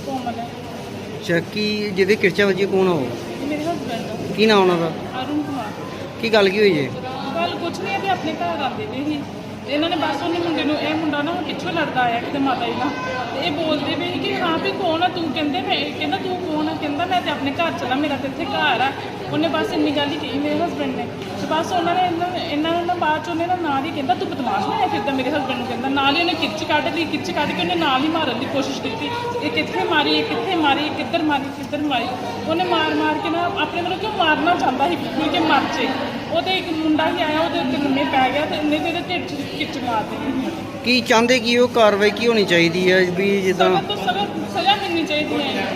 ਕੋਮਲ ਹੈ ਅੱਛਾ ਕੀ ਜਿਹਦੇ ਕਿਰਚਾ ਵੱਜੀ ਕੌਣ ਆ ਉਹ? ਇਹ ਮੇਰੇ ਹਸਬੰਡ ਕੀ ਨਾਮ ਉਹਨਾਂ ਦਾ ਅਰੁਣ ਕੁਮਾਰ। ਕੀ ਗੱਲ ਕੀ ਹੋਈ ਜੇ? ਗੱਲ ਕੁਛ ਨਹੀਂ ਹੈ ਵੀ ਆਪਣੇ ਘਰ ਆਉਂਦੇ ਨੇ ਹੀ ਇਹਨਾਂ ਨੇ ਬਸ ਉਹਨੇ ਮੁੰਡੇ ਨੂੰ, ਇਹ ਮੁੰਡਾ ਨਾ ਪਿੱਛੋਂ ਲੜਦਾ ਆਇਆ ਕਿਤੇ ਮਾਤਾ ਜੀ ਨਾਲ। ਤੇ ਇਹ ਬੋਲਦੇ ਵੀ ਕਿ ਹਾਂ ਵੀ ਕੌਣ ਆ, ਤੂੰ ਕਹਿੰਦੇ ਮੈਂ, ਕਹਿੰਦਾ ਤੂੰ ਕੌਣ ਆ? ਕਹਿੰਦਾ ਮੈਂ ਤੇ ਆਪਣੇ ਘਰ ਚਲਾ, ਮੇਰਾ ਤੇ ਇੱਥੇ ਘਰ ਆ। ਉਹਨੇ ਬਸ ਇੰਨੀ ਗੱਲ ਹੀ ਕਹੀ, ਮੇਰੇ ਹਸਬੰਡ ਨੇ। ਤੇ ਬਸ ਉਹਨਾਂ ਨੇ ਇਹਨਾਂ ਇਹਨਾਂ ਨੂੰ ਨਾ ਬਾਅਦ ਚ ਉਹਨੇ ਨਾ ਨਾਲ ਹੀ ਕਹਿੰਦਾ, ਤੂੰ ਬਦਮਾਸ਼ ਬਣਿਆ ਫਿਰਦਾ ਮੇਰੇ ਹਸਬੰਡ ਨੂੰ ਕਹਿੰਦਾ। ਨਾਲ ਹੀ ਉਹਨੇ ਕਿੱਚ ਕੱਢ ਲਈ, ਕਿੱਚ ਕੱਢ ਕੇ ਉਹਨੇ ਨਾਲ ਹੀ ਮਾਰਨ ਦੀ ਕੋਸ਼ਿਸ਼ ਕੀਤੀ। ਇਹ ਕਿੱਥੇ ਮਾਰੀ ਇਹ ਕਿੱਥੇ ਮਾਰੀ ਇਹ ਕਿੱਧਰ ਮਾਰੀ ਕਿੱਧਰ ਮਾਰੀ। ਉਹਨੇ ਮਾਰ ਮਾਰ ਕੇ ਨਾ ਆਪਣੇ ਵੱਲੋਂ ਕਿਉਂ ਮਾਰਨਾ ਚਾਹੁੰਦਾ ਸੀ? ਵੀ ਕਿ ਮਰ ਜੇ। ਉਹਦੇ ਇੱਕ ਮੁੰਡਾ ਹੀ ਆਇਆ ਉਹਦੇ ਉੱਤੇ ਲੰਮੇ ਪੈ ਗਿਆ ਤੇ ਉਹਨੇ ਤੇ ਢਿੱਡ 'ਚ ਕਿੱਚ ਮਾਰ ਦਿੱਤੀ। ਕੀ ਚਾਹੁੰਦੇ ਕੀ ਉਹ ਕਾਰਵਾਈ ਕੀ ਹੋਣੀ ਚਾਹੀਦੀ ਹੈ ਵੀ ਜਿੱਦਾਂ ਸਜ਼ਾ ਤੋਂ ਸਜ਼ਾ ਸਜ਼ਾ ਮਿਲਣੀ ਚਾਹੀਦੀ ਹੈ।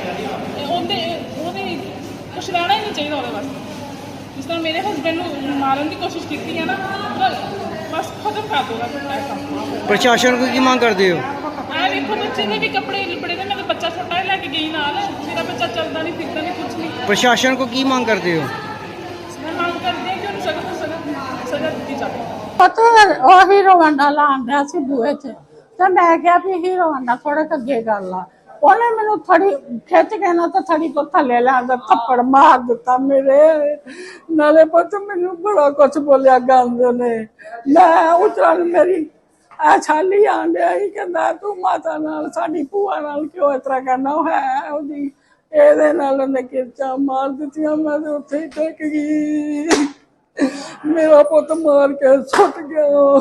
ਉਹਦੇ ਉਹਦੇ ਕੁਛ ਰਹਿਣਾ ਹੀ ਨਹੀਂ ਚਾਹੀਦਾ ਉਹਦੇ ਵਾਸਤੇ। ਜਿਸ ਤਰ੍ਹਾਂ ਮੇਰੇ ਹਸਬੰਡ ਨੂੰ ਮਾਰਨ ਦੀ ਕੋਸ਼ਿਸ਼ ਕੀਤੀ ਹੈ ਨਾ ਉਹਦਾ ਬਸ ਖਤਮ ਕਰ ਦੋ ਉਹਦਾ ਪ੍ਰਸ਼ਾਸਨ ਕੋਲ ਕੀ ਮੰਗ ਕਰਦੇ ਹੋ? ਆ ਵੇਖੋ ਬੱਚੇ ਦੇ ਵੀ ਕੱਪੜੇ ਲਿਪੜੇ ਨੇ ਮੈਂ ਬੱਚਾ ਛੋਟਾ ਹੀ ਲੈ ਕੇ ਗਈ ਨਾਲ। ਮੇਰਾ ਬੱਚਾ ਚੱਲਦਾ ਨਹੀਂ ਫਿਰਦਾ ਨਹੀਂ ਕੁਝ ਨਹੀਂ। ਪ੍ਰਸ਼ਾਸਨ ਕੋ ਕੀ ਮੰਗ ਕਰਦੇ ਹੋ ਮੈਂ ਮੰਗ ਕਰਦੀ ਹਾਂ ਕਿ ਉਹਨੂੰ ਸਖਤ ਤੋਂ ਸਖਤ ਦਿੱਤੀ ਜਾਵੇ ਪਤਾ, ਉਹ ਹੀਰੋ ਵੰਡਾ ਲਾਉਣ ਸੀ ਬੂਹੇ 'ਚ ਤੇ ਮੈਂ ਕਿਹਾ ਵੀ ਹੀਰੋ ਵੰਡਾ ਥੋੜਾ ਅੱਗੇ ਕਰ ਲਾ ਉਹਨੇ ਮੈਨੂੰ ਥੜੀ ਖਿੱਚ ਕੇ ਨਾ ਤਾਂ ਥੜੀ ਤੋਂ ਥੱਲੇ ਲਿਆਂਦਾ ਥੱਪੜ ਮਾਰ ਦਿੱਤਾ ਮੇਰੇ। ਨਾਲੇ ਪੁੱਤ, ਮੈਨੂੰ ਬੜਾ ਕੁਝ ਬੋਲਿਆ ਗੰਦ ਨੇ। ਮੈਂ ਉਤਰਨ ਮੇਰੀ, ਆ ਛਾਲੀ ਆਂਡਿਆ ਹੀ ਕਹਿੰਦਾ ਤੂੰ ਮਾਤਾ ਨਾਲ, ਸਾਡੀ ਭੂਆ ਨਾਲ ਕਿਉਂ ਇਸ ਤਰ੍ਹਾਂ ਕਰਨਾ? ਉਹ ਹੈ ਉਹਦੀ, ਇਹਦੇ ਨਾਲ ਉਹਨੇ ਕਿਰਚਾ ਮਾਰ ਦਿੱਤੀਆਂ, ਮੈਂ ਤੇ ਉੱਥੇ ਹੀ ਟਿਕ ਗਈ। ਮੇਰਾ ਪੁੱਤ ਮਾਰ ਕੇ ਸੁੱਟ ਗਿਆ।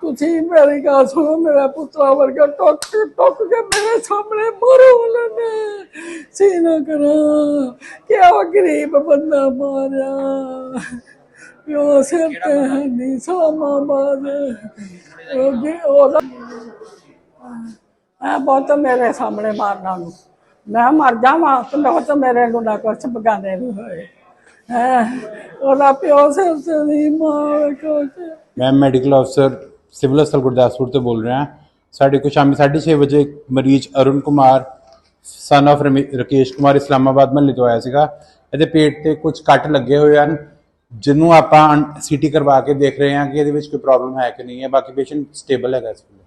ਤੁਸੀਂ ਮੇਰੀ ਗੱਲ ਸੁਣੋ ਮੇਰਾ ਪੁੱਤਰਾ ਵਰਗਾ ਟੁੱਕ ਟੁੱਕ ਕੇ ਮੇਰੇ ਸਾਹਮਣੇ ਮਰੋ ਲੈਣੇ ਸੀਨਾ ਕਰਾਂ ਕਿ ਉਹ ਗਰੀਬ ਬੰਦਾ ਮਾਰਿਆ। ਪਿਓ ਸਿਰ ਤੇ ਨਹੀਂ ਸਾਮਾ ਬਾਦ ਉਹ ਜੀ ਉਹਦਾ ਆ ਬਹੁਤ ਮੇਰੇ ਸਾਹਮਣੇ ਮਾਰਨਾ ਨੂੰ ਮੈਂ ਮਰ ਜਾਵਾਂ ਤੇ ਮੇਰੇ ਨੂੰ ਨਾ ਕੁਛ ਬਗਾਨੇ ਨਹੀਂ ਹੋਏ। ਹੈਂ, ਉਹਦਾ ਪਿਓ ਸਿਰ ਤੇ ਨਹੀਂ ਮਾਰ ਕੁਛ ਮੈਂ ਮੈਡੀਕਲ ਅਫਸਰ ਸਿਵਲ ਹਸਪਤਾਲ ਗੁਰਦਾਸਪੁਰ ਤੋਂ ਬੋਲ ਰਿਹਾ ਸਾਡੇ ਕੋਲ ਸ਼ਾਮੀ 6:30 ਵਜੇ ਇੱਕ ਮਰੀਜ਼ ਅਰੁਣ ਕੁਮਾਰ ਸਨ of ਰਮੇ- ਰਕੇਸ਼ ਕੁਮਾਰ ਇਸਲਾਮਾਬਾਦ ਮਹੱਲੇ ਤੋਂ ਆਇਆ ਸੀਗਾ ਇਹਦੇ ਪੇਟ ਤੇ ਕੁਝ ਕੱਟ ਲੱਗੇ ਹੋਏ ਹਨ ਜਿਹਨੂੰ ਆਪਾਂ ਸੀਟੀ ਕਰਵਾ ਕੇ ਦੇਖ ਰਹੇ ਹਾਂ ਕਿ ਇਹਦੇ ਵਿੱਚ ਕੋਈ ਪ੍ਰੋਬਲਮ ਹੈ ਕਿ ਨਹੀਂ ਹੈ ਬਾਕੀ ਪੇਸ਼ੈਂਟ ਸਟੇਬਲ ਹੈਗਾ ਇਸ ਵੇਲੇ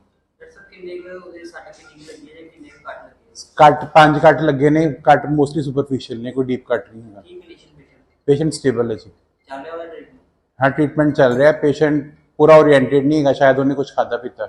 ਕੱਟ ਲੱਗੇ ਕੱਟ ਪੰਜ ਕੱਟ ਲੱਗੇ ਨੇ ਕੱਟ ਮੋਸਟਲੀ ਸੁਪਰਫੀਸ਼ੀਅਲ ਨੇ ਕੋਈ ਡੀਪ ਕੱਟ ਨਹੀਂ ਹੈਗਾ ਕੀ ਕੰਡੀਸ਼ਨ ਪੇਸ਼ੈਂਟ ਪੇਸ਼ੈਂਟ ਸਟੇਬਲ ਹੈ ਜੀ। ਚੱਲ ਰਿਹਾ ਉਹਦਾ ਟ੍ਰੀਟਮੈਂਟ ਹਾਂ ਟ੍ਰੀਟਮੈਂਟ ਚੱਲ ਰਿਹਾ। ਪੇਸ਼ੈਂਟ ਪੂਰਾ ਓਰੀਐਂਟਡ ਨਹੀਂ ਹੈਗਾ ਸ਼ਾਇਦ ਉਹਨੇ ਕੁਝ ਖਾਦਾ ਪੀਤਾ